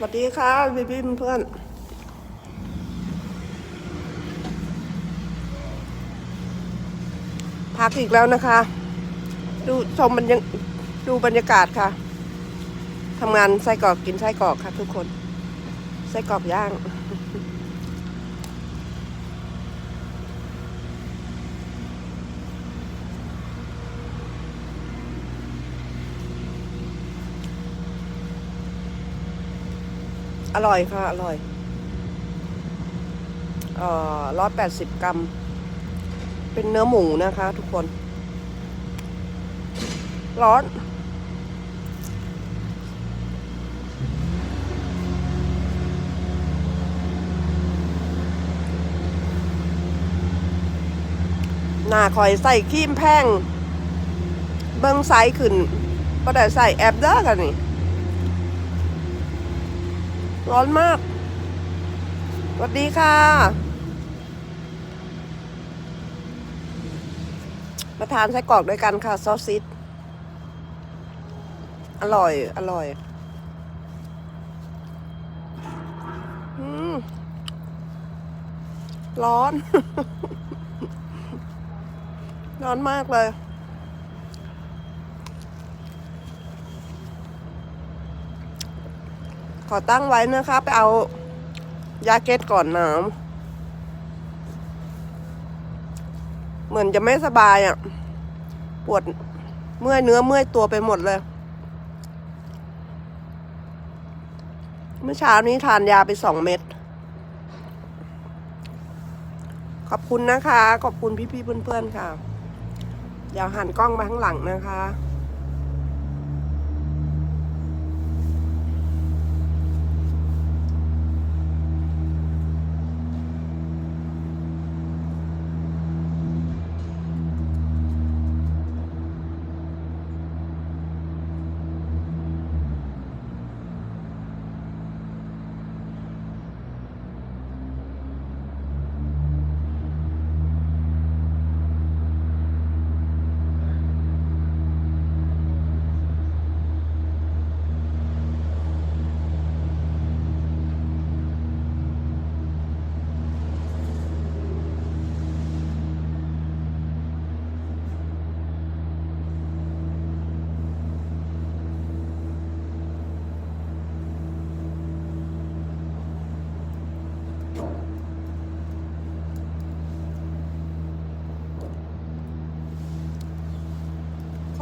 สวัสดีค่ะพี่พี่เพื่อนพักอีกแล้วนะคะ ดูชมบรรยาดูบรรยากาศค่ะทำงานไส้กรอกกินไส้กรอกค่ะทุกคน ไส้กรอกย่าง อร่อยค่ะ อร่อยเอ่อร้อยแปดสิบกรัม เป็นเนื้อหมูนะคะ ทุกคน ร้อนหน้าคอยใส่ครีมแพง เบิ้งไซส์ขึ้นก็ได้ใส่แอปเด้อกันนี่ ร้อนมาก สวัสดีค่ะ มาทานไส้กรอกด้วยกันค่ะ ซอสซิสอร่อย อร่อยร้อน ร้อนมากเลย ขอตั้งไว้นะคะ ไปเอายาเก็ตก่อนหนาวเหมือนจะไม่สบายอะ่ะ ปวดเมื่อยเนื้อเมื่อยตัวไปหมดเลย เมื่อเช้านี้ทานยาไปสองเม็ด ขอบคุณนะคะ ขอบคุณพี่ๆเพื่อนๆค่ะ อย่าหันกล้องมาข้างหลังนะคะ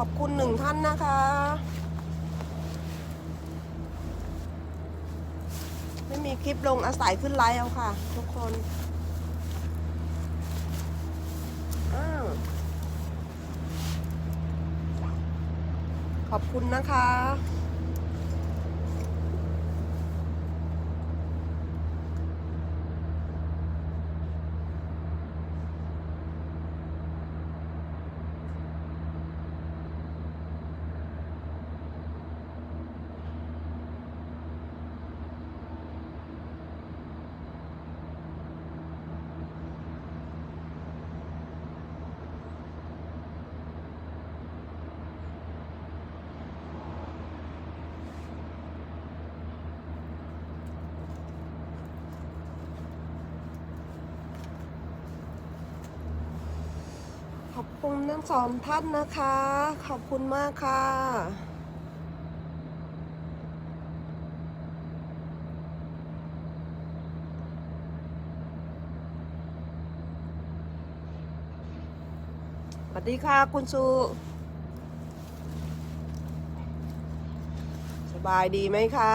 อบคุณหนึ่งท่านนะคะ ไม่มีคลิปลงอาศัยขึ้นไลฟ์เอาค่ะ ทุกคนอ้าวขอบคุณนะคะ คุณทั้งสองท่านนะคะ ขอบคุณมากค่ะ สวัสดีค่ะคุณสุสบายดีไหมคะ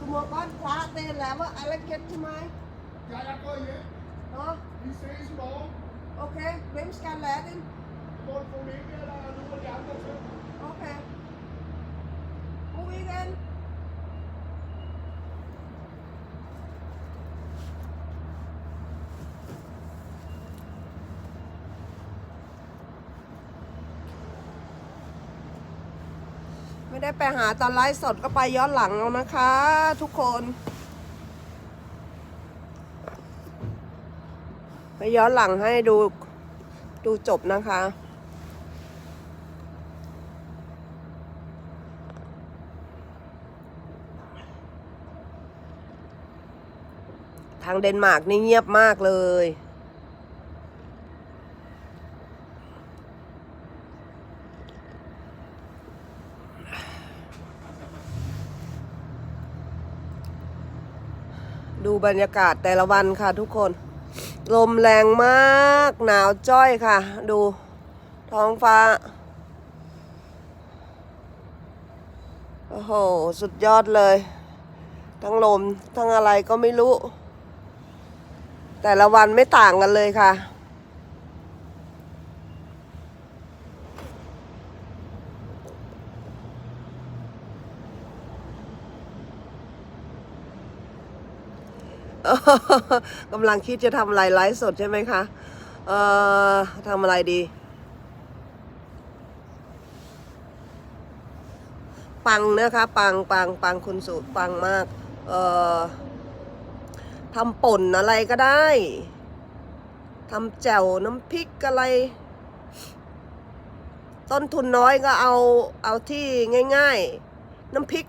คุณหมอก้อนพระเต้นแล้วว่าอะไรเก็ตใช่ไหม Ja, jag går hjem. เนาะ Vi ses i morgen. โอเค hvem skal lære den? Både familie eller nogle af de andre til. Okay. God weekend. ไม่ได้ไปหาตอนไลฟ์สดก็ไปย้อนหลังเอานะคะ ทุกคน ไปย้อนหลังให้ดูดูจบนะคะ ทางเดนมาร์กนี่เงียบมากเลยดูบรรยากาศแต่ละวันค่ะทุกคน ลมแรงมาก หนาวจ้อยค่ะ ดู ท้องฟ้า โอ้โห สุดยอดเลย ทั้งลม ทั้งอะไรก็ไม่รู้ แต่ละวันไม่ต่างกันเลยค่ะ กำลังคิดจะทำอะไรไลฟ์สดใช่ไหมคะ เอ่อทำอะไรดี ปังนะคะ ปังปังปังคุณสุปังมาก เอ่อทำป่นอะไรก็ได้ทำแจ่วน้ำพริกอะไร ต้นทุนน้อยก็เอาเอาที่ง่าย ๆ น้ำพริก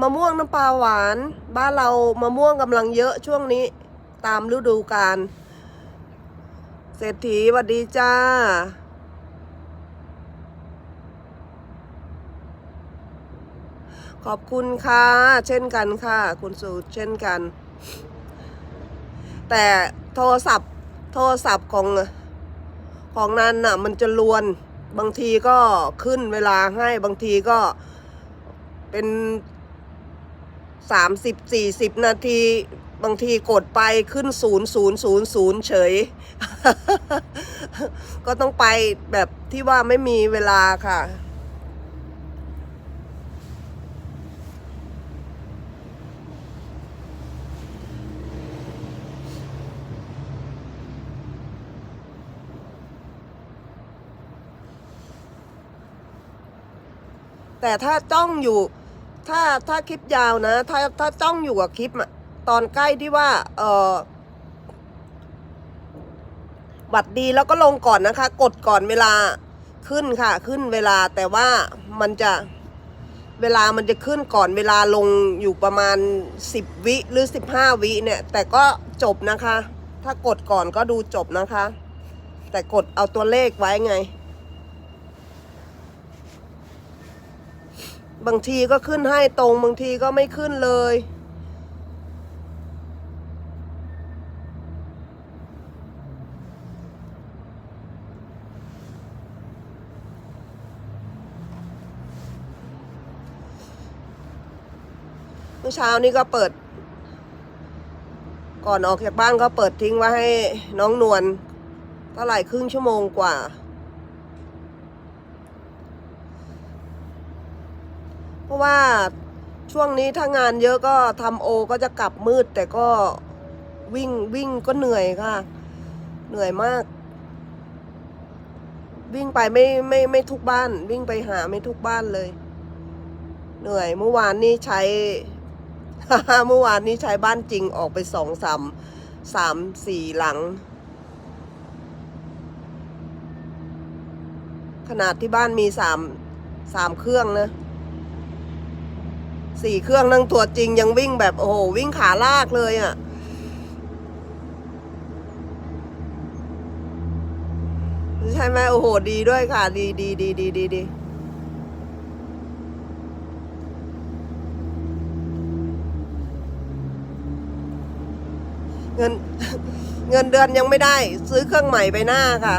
มะม่วงน้ำปลาหวาน บ้านเรามะม่วงกำลังเยอะช่วงนี้ตามฤดูกาลเศรษฐีสวัสดีจ้า ขอบคุณค่ะ เช่นกันค่ะ คุณสูเช่นกัน แต่โทรศัพท์โทรศัพท์ของของนั้นน่ะ มันจะลวน บางทีก็ขึ้นเวลาให้บางทีก็ เป็นสามสิบสี่สิบนาที บางทีกดไปขึ้นศูนย์ศูนย์ศูนย์ศูนย์เฉย ก็ต้องไปแบบที่ว่าไม่มีเวลาค่ะ แต่ถ้าจ้องอยู่ ถ้าถ้าคลิปยาวนะ ถ้าถ้าจ้องอยู่กับคลิปอะตอนใกล้ที่ว่า เออบัตรดีแล้วก็ลงก่อนนะคะ กดก่อนเวลาขึ้นค่ะ ขึ้นเวลาแต่ว่ามันจะเวลามันจะขึ้นก่อนเวลาลงอยู่ประมาณ 10 วิหรือ 15 วิเนี่ย แต่ก็จบนะคะ ถ้ากดก่อนก็ดูจบนะคะ แต่กดเอาตัวเลขไว้ไง บางทีก็ขึ้นให้ตรงบางทีก็ไม่ขึ้นเลย เมื่อเช้านี้ก็เปิด ก่อนออกจากบ้านก็เปิดทิ้งไว้ให้น้องนวลเท่าไหร่ครึ่งชั่วโมงกว่า เพ ราะว่าช่วงนี้ถ้างานเยอะก็ทำโอก็จะกลับมืด แต่ก็วิ่งวิ่งก็เหนื่อยค่ะ เหนื่อยมาก วิ่งไปไม่ไม่ไม่ทุกบ้าน วิ่งไปหาไม่ทุกบ้านเลย เหนื่อยเมื่อวานนี้ใช้ เมื่อวานนี้ใช้บ้านจริงออกไปสองสามสามสี่หลัง ขนาดที่บ้านมีสามสามเครื่องนะ สี่เครื่องนั่งตัวจริงยังวิ่งแบบโอ้โหวิ่งขาลากเลยอะ่ะใช่ไหมโอ้โหดีด้วยค่ะ ดีดีดีดีดีดีเงินเงินเดือนยังไม่ได้ ซื้อเครื่องใหม่ไปหน้าค่ะ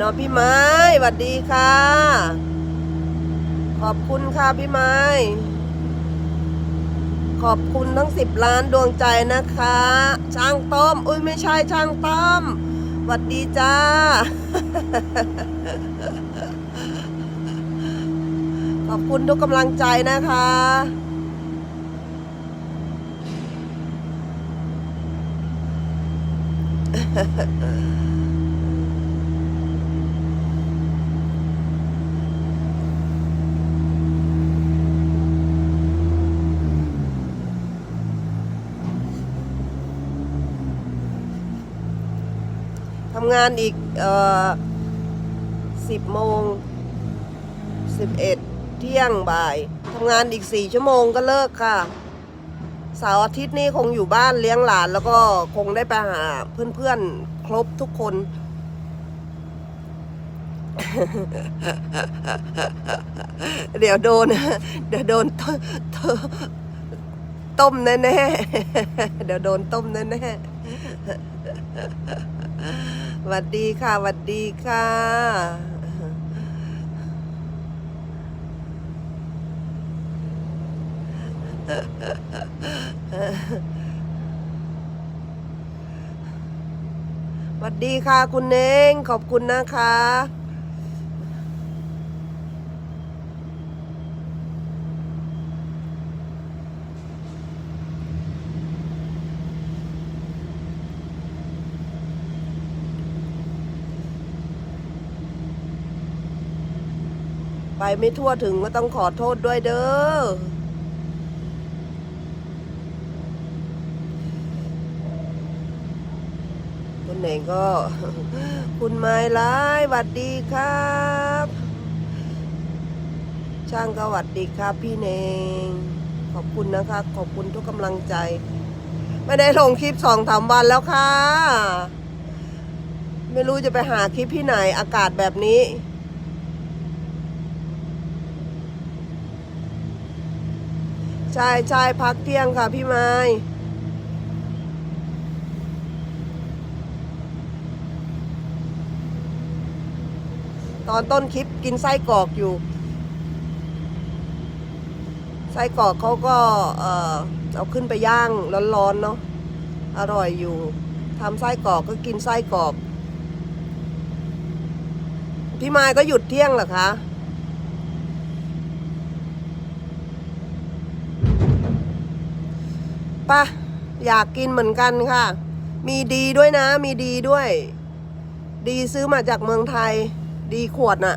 ภายนอกพี่ไม้สวัสดีค่ะ ขอบคุณค่ะพี่ไม้ ขอบคุณทั้งสิบล้านดวงใจนะคะ ช่างต้ม อุ้ยไม่ใช่ช่างต้มสวัสดีจ้า ขอบคุณทุกกำลังใจนะคะทำงานอีกเอ่อสิบโมงสิบเอ็ดเที่ยงบ่ายทำงานอีกสี่ชั่วโมงก็เลิกค่ะเสาร์อาทิตย์นี้คงอยู่บ้านเลี้ยงหลาน แล้วก็คงได้ไปหาเพื่อนๆ ครบทุกคน เดี๋ยวโดน เดี๋ยวโดนตตต้มแน่ๆ เดี๋ยวโดนต้มแน่ๆ หวัดดีค่ะหวัดดีค่ะหวัดดีค่ะคุณเน่งขอบคุณนะคะ ไปไม่ทั่วถึงก็ต้องขอโทษด้วยเด้อ คุณเองก็ คุณไม้ร้ายหวัดดีครับ ช่างก็หวัดดีครับพี่เนง ขอบคุณนะคะ ขอบคุณทุกกำลังใจ ไม่ได้ลงคลิปสองสามวันแล้วค่ะ ไม่รู้จะไปหาคลิปที่ไหนอากาศแบบนี้ ใช่ใช่พักเที่ยงค่ะพี่ไม้ตอนต้นคลิปกินไส้กรอกอยู่ ไส้กรอกเขาก็เออเอาขึ้นไปย่างร้อนๆเนาะอร่อยอยู่ทำไส้กรอกก็กินไส้กรอกพี่ไม้ก็หยุดเที่ยงเหรอคะ ปะอยากกินเหมือนกันค่ะ มีดีด้วยนะ มีดีด้วย ดีซื้อมาจากเมืองไทย ดีขวดน่ะ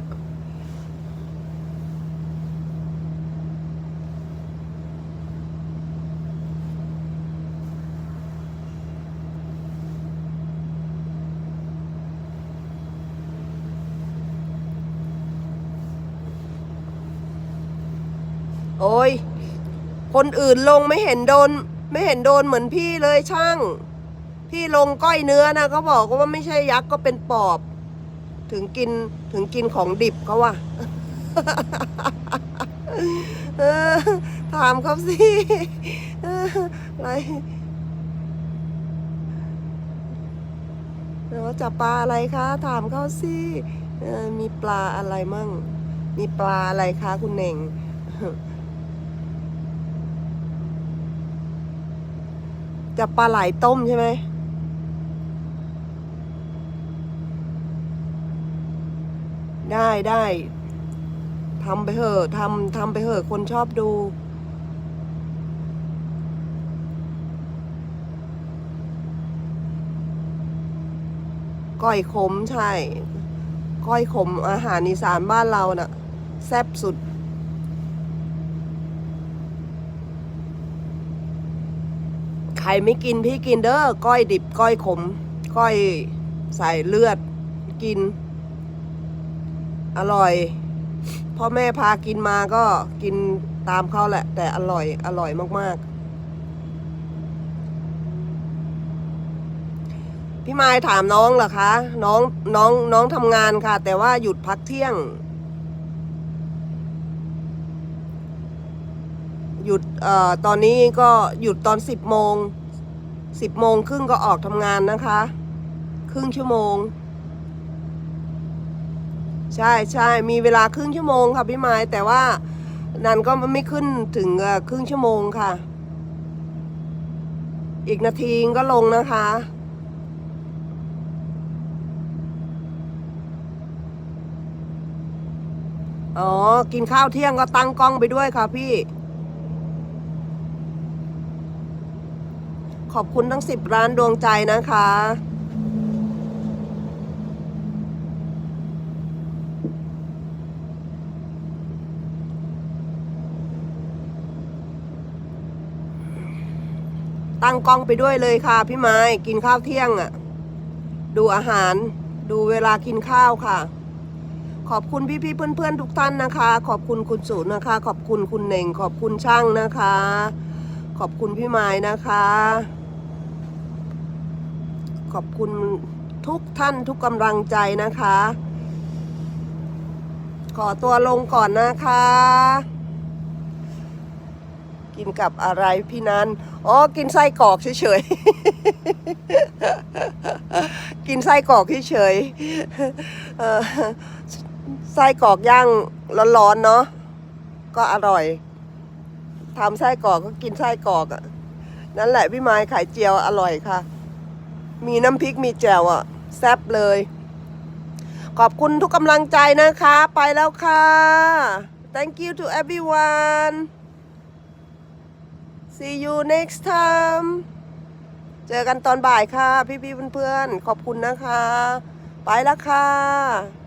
โอ้ยคนอื่นลงไม่เห็นโดน ไม่เห็นโดนเหมือนพี่เลยช่าง พี่ลงก้อยเนื้อนะเขาบอกว่าไม่ใช่ยักษ์ก็เป็นปอบ ถึงกินถึงกินของดิบเขาว่าเออถามเขาสิอะไรแล้วจับปลาอะไรคะ ถามเขาสิมีปลาอะไรมั่ง มีปลาอะไรคะคุณเน่ง จะปลาไหลต้มใช่ไหมได้ได้ทำไปเถอะทำทำไปเถอะคนชอบดูก้อยขมใช่ ก้อยขมอาหารอีสานบ้านเราน่ะ แซ่บสุด ใครไม่กินพี่กินเด้อก้อยดิบก้อยขม ก้อยใส่เลือดกิน อร่อยพ่อแม่พากินมาก็กินตามเขาแหละ แต่อร่อย อร่อยมากๆ พี่ไม้ถามน้องเหรอคะ น้องน้องน้องทำงานค่ะ แต่ว่าหยุดพักเที่ยง หยุดเอ่อตอนนี้ก็หยุดตอนสิบโมงสิบโมงครึ่งก็ออกทำงานนะคะ ครึ่งชั่วโมง ใช่ใช่มีเวลาครึ่งชั่วโมงค่ะพี่ไม้แต่ว่านันก็ไม่ขึ้นถึงครึ่งชั่วโมงค่ะ อีกนาทีก็ลงนะคะ อ๋อ กินข้าวเที่ยงก็ตั้งกล้องไปด้วยค่ะพี่ ขอบคุณทั้งสิบร้านดวงใจนะคะ ตั้งกล้องไปด้วยเลยค่ะพี่ไม้กินข้าวเที่ยงอะ่ะ ดูอาหารดูเวลากินข้าวค่ะ ขอบคุณพี่ๆเพื่อนๆทุกท่านนะคะ ขอบคุณคุณสุนะคะ ขอบคุณคุณเน่ง ขอบคุณช่างนะคะ ขอบคุณพี่ไม้นะคะ ขอบคุณทุกท่านทุกกำลังใจนะคะ ขอตัวลงก่อนนะคะ กินกับอะไรพี่นันอ๋อ กินไส้กรอกเฉยๆ กินไส้กรอกเฉยๆเอ่อไส้กรอกย่างร้อนๆเนาะ ก็อร่อยทำไส้กรอกก็กินไส้กรอกนั่นแหละพี่ไม้ไข่เจียวอร่อยค่ะ มีน้ำพริกมีแจ่วอะ่ะแซ่บเลย ขอบคุณทุกกำลังใจนะคะ ไปแล้วค่ะ thank you to everyone see you next time เจอกันตอนบ่ายค่ะ พี่ๆเพื่อนๆขอบคุณนะคะ ไปแล้วค่ะ